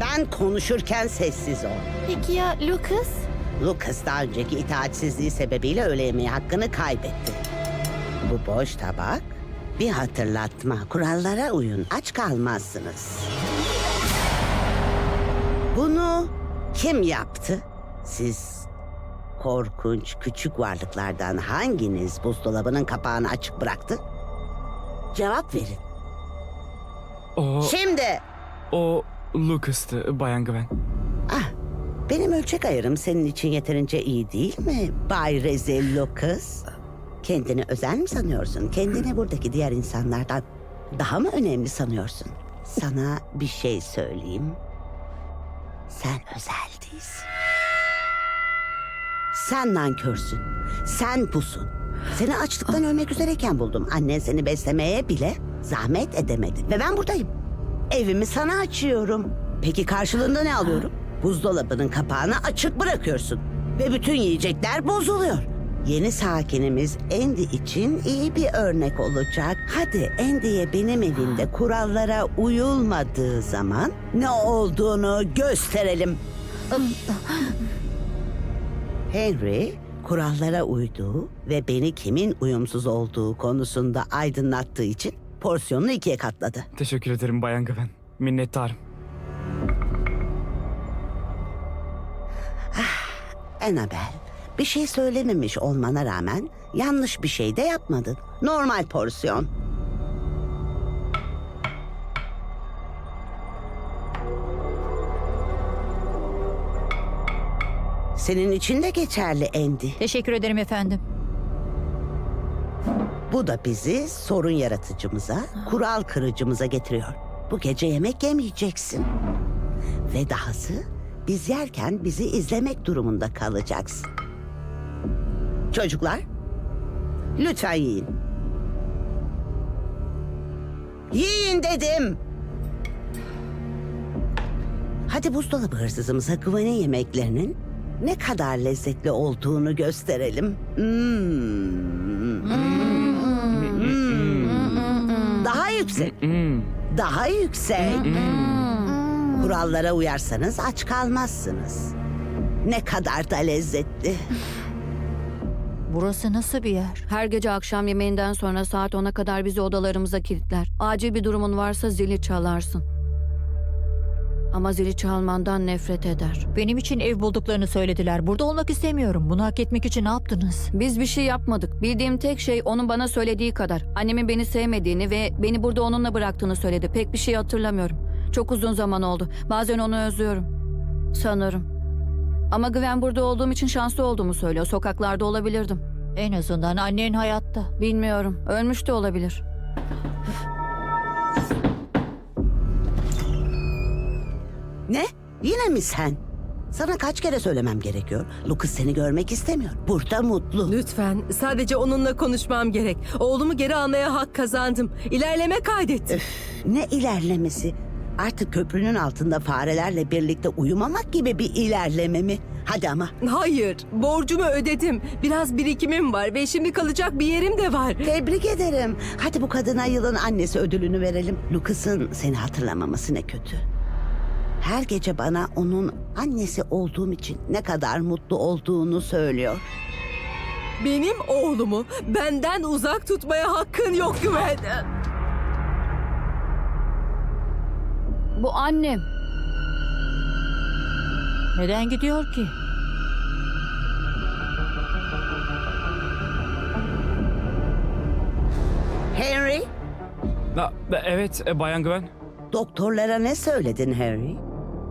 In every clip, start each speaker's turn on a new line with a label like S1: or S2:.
S1: Ben konuşurken sessiz ol.
S2: Peki ya Lucas?
S1: Lucas daha önceki itaatsizliği sebebiyle öğle yemeği hakkını kaybetti. Bu boş tabak bir hatırlatma. Kurallara uyun. Aç kalmazsınız. Bunu kim yaptı? Siz korkunç küçük varlıklardan hanginiz buzdolabının kapağını açık bıraktı? Cevap verin.
S3: O,
S1: Şimdi
S3: o Lucas'tı Bayan Gwen.
S1: Ah, benim ölçek ayarım senin için yeterince iyi değil mi Bay Rezello kız? Kendini özel mi sanıyorsun? Kendini buradaki diğer insanlardan daha mı önemli sanıyorsun? Sana bir şey söyleyeyim. Sen özel değilsin. Sen nankörsün. Sen pusun. Seni açlıktan ölmek üzereyken buldum. Annen seni beslemeye bile zahmet edemedi. Ve ben buradayım. Evimi sana açıyorum. Peki karşılığında ne alıyorum? Buzdolabının kapağını açık bırakıyorsun. Ve bütün yiyecekler bozuluyor. Yeni sakinimiz Andy için iyi bir örnek olacak. Hadi Andy'ye benim evimde kurallara uyulmadığı zaman ne olduğunu gösterelim. Henry kurallara uyduğu ve beni kimin uyumsuz olduğu konusunda aydınlattığı için porsiyonunu ikiye katladı.
S3: Teşekkür ederim Bayan Gwen. Minnettarım.
S1: Annabel, bir şey söylememiş olmana rağmen yanlış bir şey de yapmadın. Normal porsiyon. Senin için de geçerli Andy.
S2: Teşekkür ederim efendim.
S1: Bu da bizi sorun yaratıcımıza, kural kırıcımıza getiriyor. Bu gece yemek yemeyeceksin. Ve dahası biz yerken bizi izlemek durumunda kalacaksın. Çocuklar, lütfen yiyin. Yiyin dedim. Hadi buzdolabı hırsızımıza Gwen'in yemeklerinin ne kadar lezzetli olduğunu gösterelim. Hmm. Daha yüksek. Daha yüksek. Kurallara uyarsanız aç kalmazsınız. Ne kadar da lezzetli.
S2: Burası nasıl bir yer?
S4: Her gece akşam yemeğinden sonra saat 10'a kadar bizi odalarımıza kilitler. Acil bir durumun varsa zili çalarsın. Ama zili çalmandan nefret eder.
S2: Benim için ev bulduklarını söylediler. Burada olmak istemiyorum. Bunu hak etmek için ne yaptınız?
S4: Biz bir şey yapmadık. Bildiğim tek şey onun bana söylediği kadar. Annemin beni sevmediğini ve beni burada onunla bıraktığını söyledi. Pek bir şey hatırlamıyorum. Çok uzun zaman oldu. Bazen onu özlüyorum. Sanırım. Ama Gwen burada olduğum için şanslı olduğumu söylüyor. Sokaklarda olabilirdim.
S2: En azından annen hayatta.
S4: Bilmiyorum. Ölmüş de olabilir.
S1: Ne? Yine mi sen? Sana kaç kere söylemem gerekiyor? Lucas seni görmek istemiyor. Burada mutlu.
S5: Lütfen sadece onunla konuşmam gerek. Oğlumu geri almaya hak kazandım. İlerleme kaydettim.
S1: Ne ilerlemesi? Artık köprünün altında farelerle birlikte uyumamak gibi bir ilerleme mi? Hadi ama.
S5: Hayır, borcumu ödedim. Biraz birikimim var ve şimdi kalacak bir yerim de var.
S1: Tebrik ederim. Hadi bu kadına yılın annesi ödülünü verelim. Lucas'ın seni hatırlamaması ne kötü. Her gece bana onun annesi olduğum için ne kadar mutlu olduğunu söylüyor.
S5: Benim oğlumu benden uzak tutmaya hakkın yok Güven.
S4: Bu annem.
S2: Neden gidiyor ki?
S1: Henry,
S3: Ha, evet e, Bayan Gwen.
S1: doktorlara ne söyledin Henry?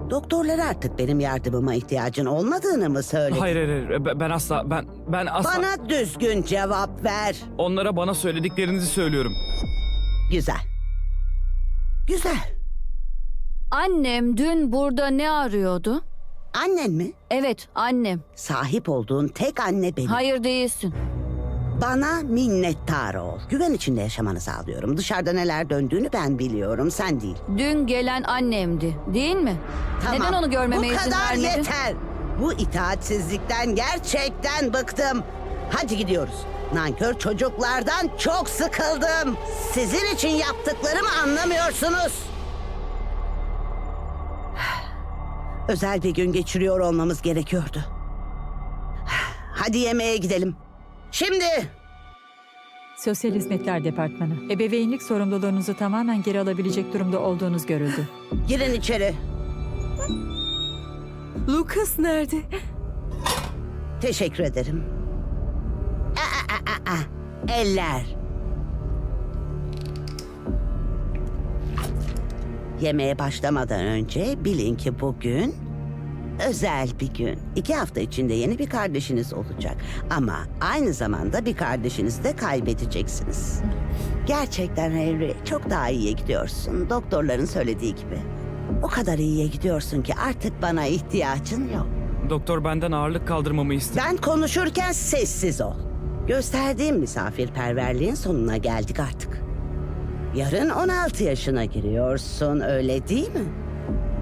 S1: Doktorlara artık benim yardımıma ihtiyacın olmadığını mı söyledin?
S3: Hayır hayır hayır. Ben asla ben ben asla
S1: Bana düzgün cevap ver.
S3: onlara bana söylediklerinizi söylüyorum.
S1: Güzel. Güzel.
S4: Annem dün burada ne arıyordu?
S1: Annen mi?
S4: Evet, annem.
S1: Sahip olduğun tek anne benim.
S4: Hayır değilsin.
S1: Bana minnettar ol. Güven içinde yaşamanı sağlıyorum. Dışarıda neler döndüğünü ben biliyorum, sen değil.
S4: Dün gelen annemdi, değil mi?
S1: Tamam.
S4: Neden onu görmeme
S1: Bu
S4: izin
S1: kadar
S4: vermedin?
S1: yeter. Bu itaatsizlikten gerçekten bıktım. Hadi gidiyoruz. Nankör çocuklardan çok sıkıldım. Sizin için yaptıklarımı anlamıyorsunuz. Özel bir gün geçiriyor olmamız gerekiyordu. Hadi yemeğe gidelim. Şimdi
S2: Sosyal Hizmetler Departmanı. Ebeveynlik sorumluluğunuzu tamamen geri alabilecek durumda olduğunuz görüldü.
S1: girin içeri.
S5: Lucas nerede?
S1: Teşekkür ederim. Aa, aa, aa, aa. Eller. Yemeğe başlamadan önce bilin ki bugün özel bir gün. İki hafta içinde yeni bir kardeşiniz olacak. Ama aynı zamanda bir kardeşinizi de kaybedeceksiniz. Gerçekten Henry çok daha iyiye gidiyorsun. Doktorların söylediği gibi. O kadar iyiye gidiyorsun ki artık bana ihtiyacın yok.
S3: Doktor benden ağırlık kaldırmamı istedi.
S1: Ben konuşurken sessiz ol. Gösterdiğim misafirperverliğin sonuna geldik artık. Yarın 16 yaşına giriyorsun, öyle değil mi?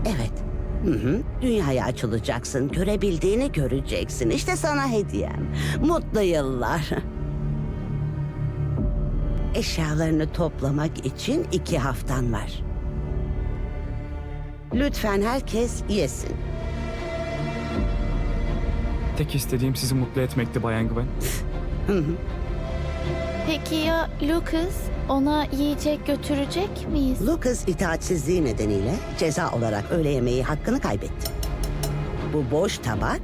S1: Evet. Hı hı. Dünyaya açılacaksın, görebildiğini göreceksin. İşte sana hediyem. Mutlu yıllar. Eşyalarını toplamak için iki haftan var. Lütfen herkes yesin.
S3: Tek istediğim sizi mutlu etmekti Bayan Gwen.
S6: Peki ya Lucas? Ona yiyecek götürecek miyiz?
S1: Lucas itaatsizliği nedeniyle ceza olarak öğle yemeği hakkını kaybetti. Bu boş tabak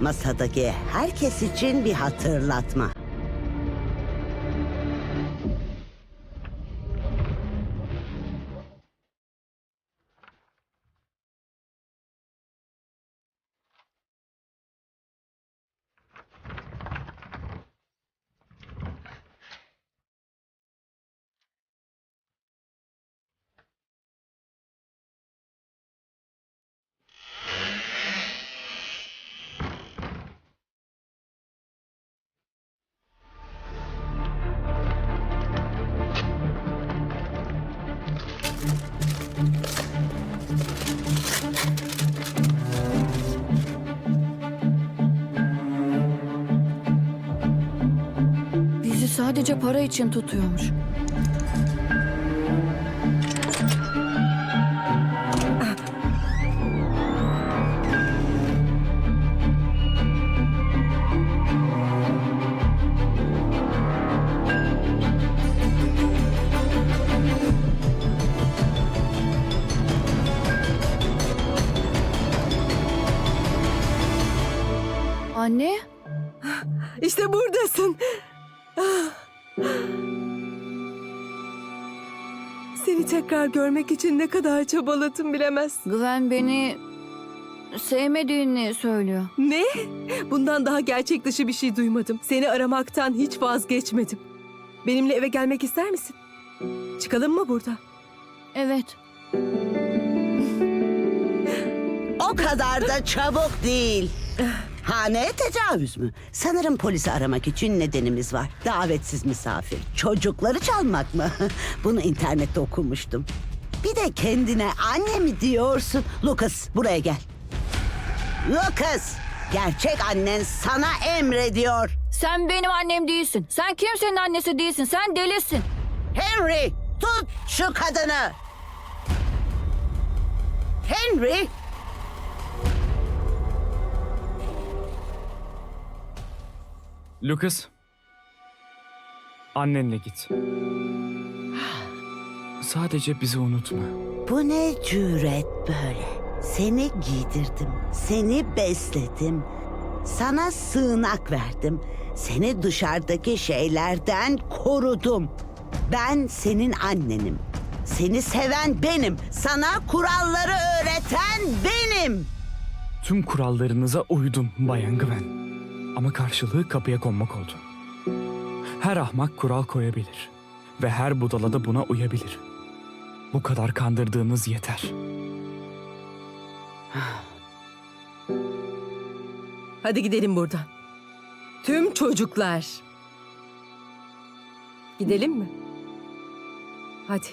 S1: masadaki herkes için bir hatırlatma.
S4: Sadece para için tutuyormuş. Anne?
S5: İşte buradasın. Seni tekrar görmek için ne kadar çabaladım bilemezsin.
S4: Güven beni sevmediğini söylüyor.
S5: Ne? Bundan daha gerçek dışı bir şey duymadım. Seni aramaktan hiç vazgeçmedim. Benimle eve gelmek ister misin? Çıkalım mı burada?
S4: Evet.
S1: O kadar da çabuk değil. Haneye tecavüz mü? Sanırım polisi aramak için nedenimiz var. Davetsiz misafir. Çocukları çalmak mı? Bunu internette okumuştum. Bir de kendine anne mi diyorsun? Lucas buraya gel. Lucas! Gerçek annen sana emrediyor.
S4: Sen benim annem değilsin. Sen kimsenin annesi değilsin. Sen delisin.
S1: Henry tut şu kadını. Henry
S3: Lucas. Annenle git. Sadece bizi unutma.
S1: Bu ne cüret böyle? Seni giydirdim, seni besledim, sana sığınak verdim, seni dışarıdaki şeylerden korudum. Ben senin annenim. Seni seven benim, sana kuralları öğreten benim.
S3: Tüm kurallarınıza uydum Bayan Gwen. Ama karşılığı kapıya konmak oldu. Her ahmak kural koyabilir. Ve her budala da buna uyabilir. Bu kadar kandırdığınız yeter.
S5: Hadi gidelim buradan. Tüm çocuklar. Gidelim mi? Hadi.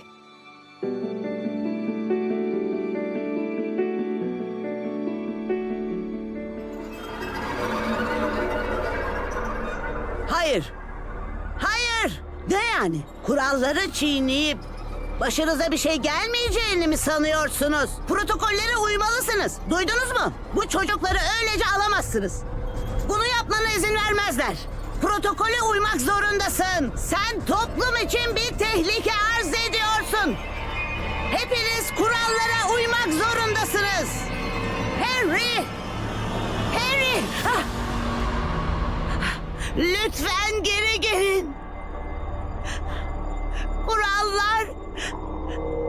S1: Yani? Kuralları çiğneyip Başınıza bir şey gelmeyeceğini mi sanıyorsunuz? Protokollere uymalısınız. Duydunuz mu? Bu çocukları öylece alamazsınız. Bunu yapmana izin vermezler. Protokole uymak zorundasın. Sen toplum için bir tehlike arz ediyorsun. Hepiniz kurallara uymak zorundasınız. Henry! Henry! Ah! Lütfen geri gelin. Kurallar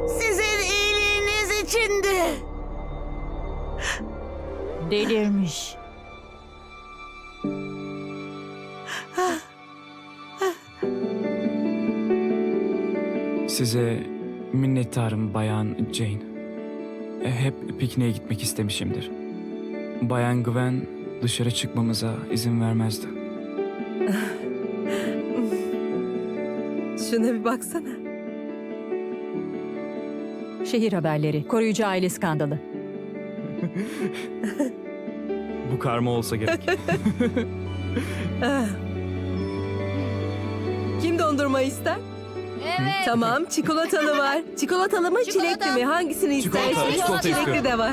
S1: sizin iyiliğiniz içindi.
S2: Delirmiş.
S3: Size minnettarım Bayan Jane. E, Hep pikniğe gitmek istemişimdir. Bayan Gwen dışarı çıkmamıza izin vermezdi.
S5: Şuna bir baksana.
S2: Şehir haberleri. Koruyucu aile skandalı.
S3: Bu karma olsa gerek.
S5: Ah. Kim dondurma ister?
S4: Evet.
S5: Tamam, çikolatalı var. Çikolatalı mı, çilekli mi? Hangisini
S3: Çikolata,
S5: istersin?
S3: çikolata
S5: Çilekli
S3: istiyorum.
S5: de var.